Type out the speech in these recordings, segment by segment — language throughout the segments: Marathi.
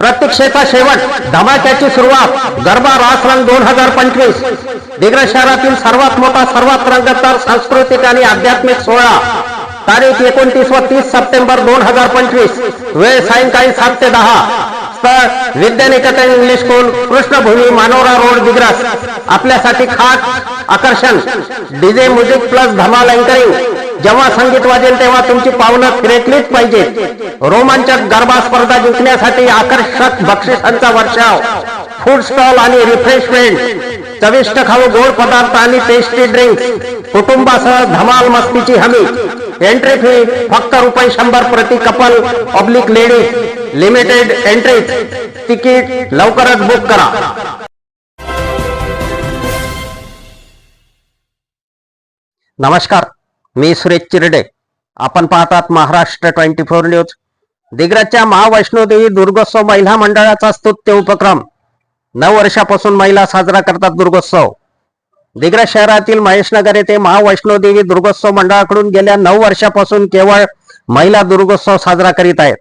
प्रतीक्षेचा शेवट धमाक्याची सुरुवात. गरबा रासरंग दोन हजार पंचवीस. दिग्रज शहरातील सर्वात मोठा सर्वात रंगतदार सांस्कृतिक आणि आध्यात्मिक सोहळा. तारीख एकोणतीस व तीस सप्टेंबर दोन हजार पंचवीस. वेळ सायंकाळी सात ते दहा. स्थळ Vidyaniketan English school Krishnabhumi Manora road Digras आपल्यासाठी खास आकर्षण. डीजे म्युझिक प्लस धमाल अँकरिंग. जेव्हा संगीत वाजेल तेव्हा तुमची पावलं फिरकलीच पाहिजेत. रोमांचक गरबा स्पर्धा जिंकण्यासाठी आकर्षक बक्षिसांचा वर्षाव. फूड स्टॉल आणि रिफ्रेशमेंट चविष्ट खाऊ गोड पदार्थ आणि टेस्टी ड्रिंक्स कुटुंबासह धमाल मस्तीची हमी. एंट्री फी फक्त रुपये शंभर प्रति couple public ladies limited entry ticket लवकरच बुक करा. नमस्कार. मी सुरेश चिरडे. आपण पाहतात महाराष्ट्र ट्वेंटी फोर न्यूज. दिग्रजच्या महावैष्णोदेवी दुर्गोत्सव महिला मंडळाचा स्तुत्य उपक्रम. नऊ वर्षापासून महिला साजरा करतात दुर्गोत्सव. दिग्रज शहरातील महेशनगर येथे महावैष्णोदेवी दुर्गोत्सव मंडळाकडून गेल्या नऊ वर्षापासून केवळ महिला दुर्गोत्सव साजरा करीत आहेत.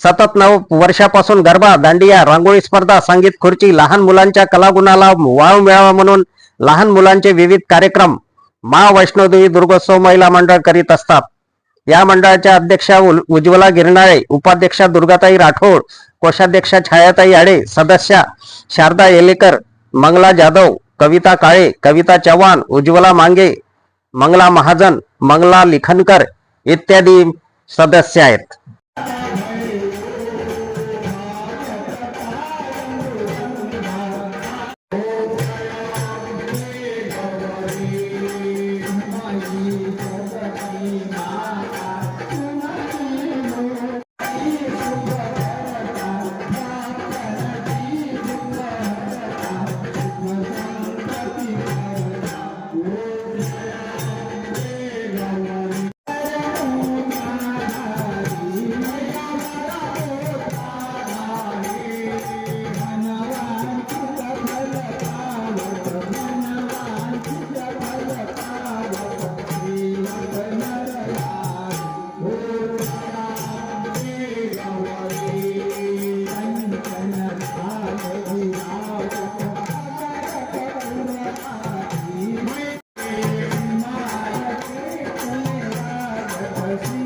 सतत नऊ वर्षापासून गरबा दांडिया रांगोळी स्पर्धा संगीत खुर्ची लहान मुलांच्या कलागुणाला वाव मिळावा म्हणून लहान मुलांचे विविध कार्यक्रम महावैष्णोदेवी दुर्गोत्सव महिला मंडळ करीत असतात. या मंडळाच्या अध्यक्षा उज्ज्वला गिरणाळे उपाध्यक्षा दुर्गाताई राठोड कोषाध्यक्षा छायाताई आडे सदस्या शारदा येलेकर मंगला जाधव कविता काळे कविता चव्हाण उज्ज्वला मांगे मंगला महाजन मंगला लिखनकर इत्यादी सदस्य आहेत. I see.